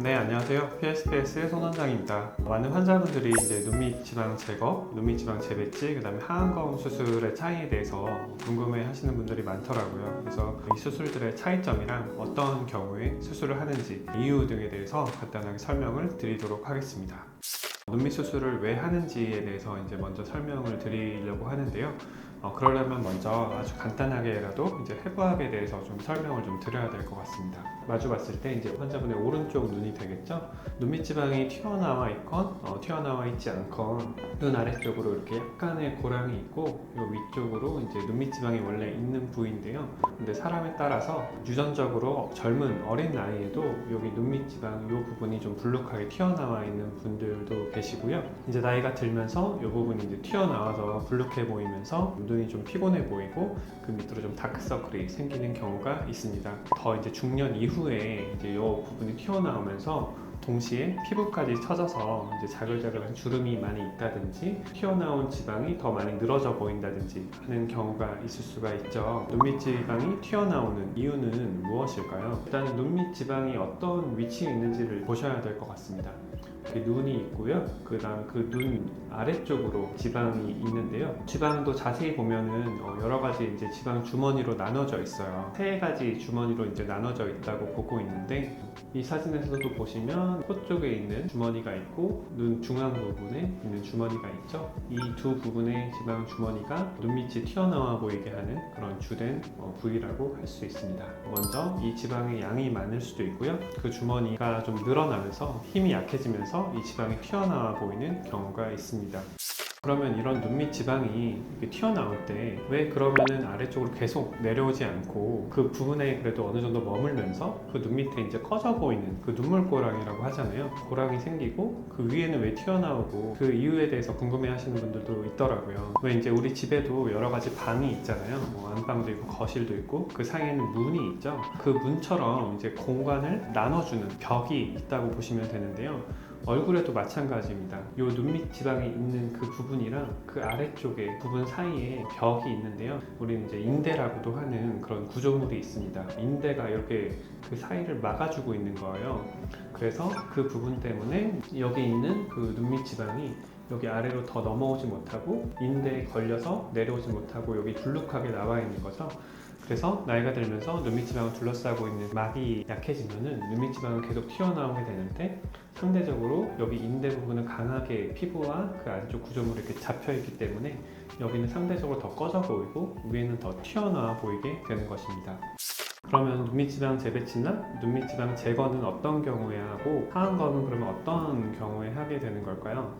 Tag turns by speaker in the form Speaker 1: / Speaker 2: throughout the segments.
Speaker 1: 네, 안녕하세요. PSPS의 손 원장입니다. 많은 환자분들이 이제 눈밑 지방 제거, 눈밑 지방 재배치, 그다음에 하안검 수술의 차이에 대해서 궁금해 하시는 분들이 많더라고요. 그래서 이 수술들의 차이점이랑 어떤 경우에 수술을 하는지, 이유 등에 대해서 간단하게 설명을 드리도록 하겠습니다. 눈밑 수술을 왜 하는지에 대해서 이제 먼저 설명을 드리려고 하는데요. 어, 그러려면 먼저 아주 간단하게라도 이제 해부학에 대해서 좀 설명을 좀 드려야 될 것 같습니다. 마주 봤을 때 이제 환자분의 오른쪽 눈이 되겠죠? 눈밑 지방이 튀어나와 있건 어, 튀어나와 있지 않건 눈 아래쪽으로 이렇게 약간의 고랑이 있고 요 위쪽으로 이제 눈밑 지방이 원래 있는 부위인데요. 근데 사람에 따라서 유전적으로 젊은 어린 나이에도 여기 눈밑 지방 이 부분이 좀 불룩하게 튀어나와 있는 분들도 계시고요. 이제 나이가 들면서 이 부분이 이제 튀어나와서 불룩해 보이면서 눈이 좀 피곤해 보이고 그 밑으로 좀 다크서클이 생기는 경우가 있습니다. 더 이제 중년 이후에 이제 이 부분이 튀어나오면서 동시에 피부까지 처져서 이제 자글자글한 주름이 많이 있다든지 튀어나온 지방이 더 많이 늘어져 보인다든지 하는 경우가 있을 수가 있죠. 눈밑 지방이 튀어나오는 이유는 무엇일까요? 일단 눈밑 지방이 어떤 위치에 있는지를 보셔야 될 것 같습니다. 이렇게 눈이 있고요. 그다음 그 눈 아래쪽으로 지방이 있는데요. 지방도 자세히 보면은 어, 여러 가지 이제 지방 주머니로 나눠져 있어요. 세 가지 주머니로 이제 나눠져 있다고 보고 있는데 이 사진에서도 보시면 코 쪽에 있는 주머니가 있고 눈 중앙 부분에 있는 주머니가 있죠. 이 두 부분의 지방 주머니가 눈밑이 튀어나와 보이게 하는 그런 주된 어, 부위라고 할 수 있습니다. 먼저 이 지방의 양이 많을 수도 있고요. 그 주머니가 좀 늘어나면서 힘이 약해지 면서 이 지방이 튀어나와 보이는 경우가 있습니다. 그러면 이런 눈밑 지방이 튀어나올 때 왜 그러면은 아래쪽으로 계속 내려오지 않고 그 부분에 그래도 어느 정도 머물면서 그 눈 밑에 이제 꺼져 보이는 그 눈물고랑이라고 하잖아요. 고랑이 생기고 그 위에는 왜 튀어나오고 그 이유에 대해서 궁금해 하시는 분들도 있더라고요. 왜 이제 우리 집에도 여러 가지 방이 있잖아요. 뭐 안방도 있고 거실도 있고 그 사이에는 문이 있죠. 그 문처럼 이제 공간을 나눠주는 벽이 있다고 보시면 되는데요. 얼굴에도 마찬가지입니다. 요 눈밑 지방이 있는 그 부분이랑 그 아래쪽에 부분 사이에 벽이 있는데요. 우리는 이제 인대라고도 하는 그런 구조물이 있습니다. 인대가 이렇게 그 사이를 막아주고 있는 거예요. 그래서 그 부분 때문에 여기 있는 그 눈밑 지방이 여기 아래로 더 넘어오지 못하고 인대에 걸려서 내려오지 못하고 여기 불룩하게 나와 있는 거죠. 그래서 나이가 들면서 눈밑 지방을 둘러싸고 있는 막이 약해지면은 눈밑 지방은 계속 튀어나오게 되는데 상대적으로 여기 인대 부분은 강하게 피부와 그 아래쪽 구조물이 이렇게 잡혀 있기 때문에 여기는 상대적으로 더 꺼져 보이고 위에는 더 튀어나와 보이게 되는 것입니다. 그러면 눈밑 지방 재배치나 눈밑 지방 제거는 어떤 경우에 하고 하안검은 그러면 어떤 경우에 하게 되는 걸까요?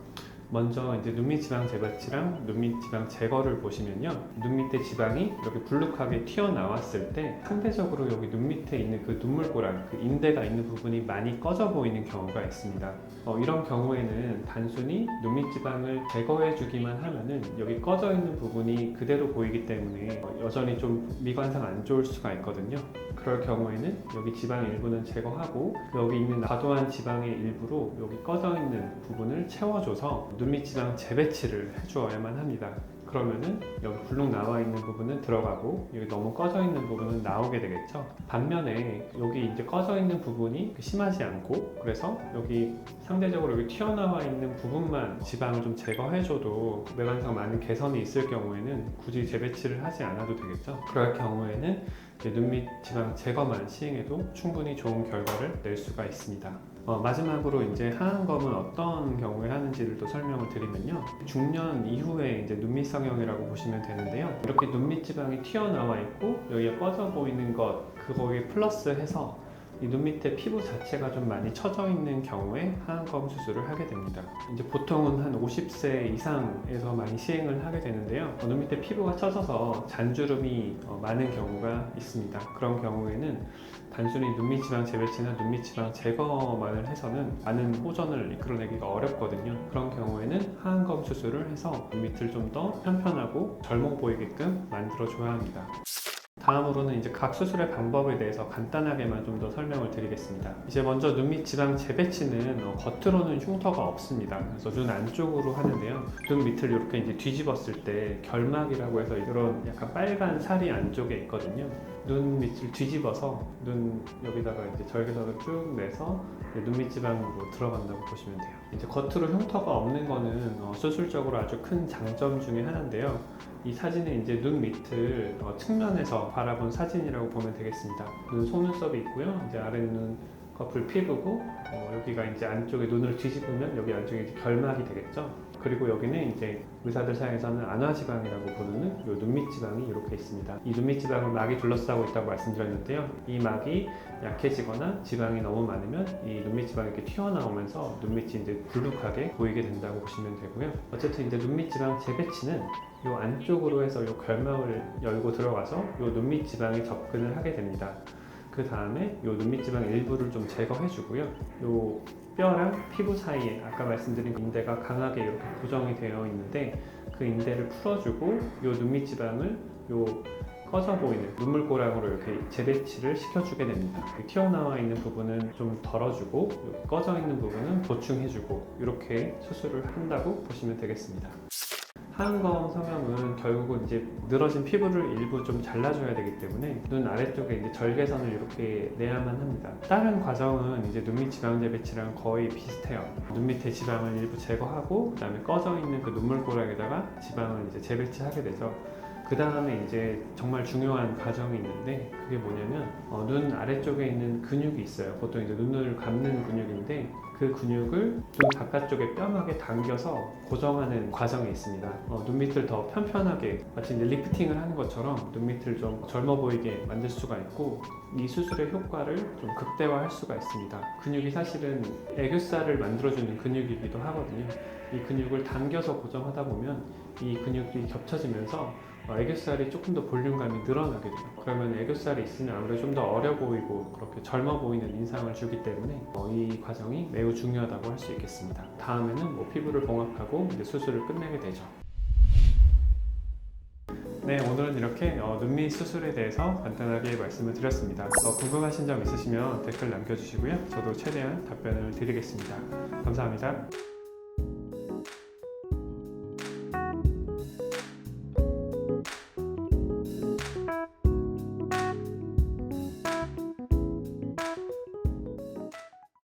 Speaker 1: 먼저 이제 눈밑 지방 재배치랑 눈밑 지방 제거를 보시면요. 눈 밑에 지방이 이렇게 불룩하게 튀어나왔을 때 상대적으로 여기 눈 밑에 있는 그 눈물고랑 그 인대가 있는 부분이 많이 꺼져 보이는 경우가 있습니다. 어, 이런 경우에는 단순히 눈밑 지방을 제거해 주기만 하면은 여기 꺼져 있는 부분이 그대로 보이기 때문에 어, 여전히 좀 미관상 안 좋을 수가 있거든요. 그럴 경우에는 여기 지방 일부는 제거하고 여기 있는 과도한 지방의 일부로 여기 꺼져 있는 부분을 채워줘서 눈밑 지방 재배치를 해주어야만 합니다. 그러면은 여기 불룩 나와 있는 부분은 들어가고 여기 너무 꺼져 있는 부분은 나오게 되겠죠. 반면에 여기 이제 꺼져 있는 부분이 심하지 않고 그래서 여기 상대적으로 여기 튀어나와 있는 부분만 지방을 좀 제거해줘도 외관상 많은 개선이 있을 경우에는 굳이 재배치를 하지 않아도 되겠죠. 그럴 경우에는 눈밑 지방 제거만 시행해도 충분히 좋은 결과를 낼 수가 있습니다. 어, 마지막으로 이제 하안검은 어떤 경우에 하는지를 또 설명을 드리면요. 중년 이후에 이제 눈밑 성형이라고 보시면 되는데요. 이렇게 눈밑 지방이 튀어나와 있고 여기가 꺼져 보이는 것 그거에 플러스해서 이 눈 밑에 피부 자체가 좀 많이 처져 있는 경우에 하안검 수술을 하게 됩니다. 이제 보통은 한 50세 이상에서 많이 시행을 하게 되는데요. 어, 눈 밑에 피부가 처져서 잔주름이 어, 많은 경우가 있습니다. 그런 경우에는 단순히 눈밑 지방 재배치나 눈밑 지방 제거만을 해서는 많은 호전을 이끌어내기가 어렵거든요. 그런 경우에는 하안검 수술을 해서 눈 밑을 좀 더 편편하고 젊어 보이게끔 만들어줘야 합니다. 다음으로는 이제 각 수술의 방법에 대해서 간단하게만 좀 더 설명을 드리겠습니다. 이제 먼저 눈 밑 지방 재배치는 어, 겉으로는 흉터가 없습니다. 그래서 눈 안쪽으로 하는데요. 눈 밑을 이렇게 이제 뒤집었을 때 결막이라고 해서 이런 약간 빨간 살이 안쪽에 있거든요. 눈 밑을 뒤집어서 눈 여기다가 이제 절개선을 쭉 내서 눈 밑 지방으로 들어간다고 보시면 돼요. 이제 겉으로 흉터가 없는 거는 어, 수술적으로 아주 큰 장점 중에 하나인데요. 이 사진은 이제 눈 밑을 어, 측면에서 바라본 사진이라고 보면 되겠습니다. 눈 속눈썹이 있고요. 이제 아랫눈 커플 피부고 어, 여기가 이제 안쪽에 눈을 뒤집으면 여기 안쪽에 이제 결막이 되겠죠. 그리고 여기는 이제 의사들 사이에서는 안화지방이라고 부르는 요 눈밑 지방이 이렇게 있습니다. 이 눈밑 지방은 막이 둘러싸고 있다고 말씀드렸는데요. 이 막이 약해지거나 지방이 너무 많으면 이 눈밑 지방이 이렇게 튀어나오면서 눈밑이 이제 불룩하게 보이게 된다고 보시면 되고요. 어쨌든 이제 눈밑 지방 재배치는 요 안쪽으로 해서 요 결막을 열고 들어가서 요 눈밑 지방에 접근을 하게 됩니다. 그 다음에 요 눈밑 지방 일부를 좀 제거해 주고요. 요 뼈랑 피부 사이에 아까 말씀드린 인대가 강하게 이렇게 고정이 되어 있는데 그 인대를 풀어주고 요 눈밑 지방을 요 꺼져 보이는 눈물고랑으로 이렇게 재배치를 시켜주게 됩니다. 이 튀어나와 있는 부분은 좀 덜어주고 요 꺼져 있는 부분은 보충해주고 이렇게 수술을 한다고 보시면 되겠습니다. 하안검 성형은 결국은 이제 늘어진 피부를 일부 좀 잘라줘야 되기 때문에 눈 아래쪽에 이제 절개선을 이렇게 내야만 합니다. 다른 과정은 이제 눈밑 지방 재배치랑 거의 비슷해요. 눈 밑에 지방을 일부 제거하고 그다음에 꺼져 있는 그 눈물고락에다가 지방을 이제 재배치하게 되죠. 그 다음에 이제 정말 중요한 과정이 있는데 그게 뭐냐면 어, 눈 아래쪽에 있는 근육이 있어요. 보통 이제 눈을 감는 근육인데 그 근육을 눈 바깥쪽에 뼈막에 당겨서 고정하는 과정이 있습니다. 어, 눈 밑을 더 편편하게 마치 리프팅을 하는 것처럼 눈 밑을 좀 젊어 보이게 만들 수가 있고 이 수술의 효과를 좀 극대화할 수가 있습니다. 근육이 사실은 애교살을 만들어주는 근육이기도 하거든요. 이 근육을 당겨서 고정하다 보면 이 근육이 겹쳐지면서 어, 애교살이 조금 더 볼륨감이 늘어나게 돼요. 그러면 애교살이 있으면 아무래도 좀 더 어려 보이고 그렇게 젊어 보이는 인상을 주기 때문에 어, 이 과정이 매우 중요하다고 할 수 있겠습니다. 다음에는 뭐 피부를 봉합하고 이제 수술을 끝내게 되죠. 네, 오늘은 이렇게 어, 눈밑 수술에 대해서 간단하게 말씀을 드렸습니다. 더 궁금하신 점 있으시면 댓글 남겨주시고요. 저도 최대한 답변을 드리겠습니다. 감사합니다.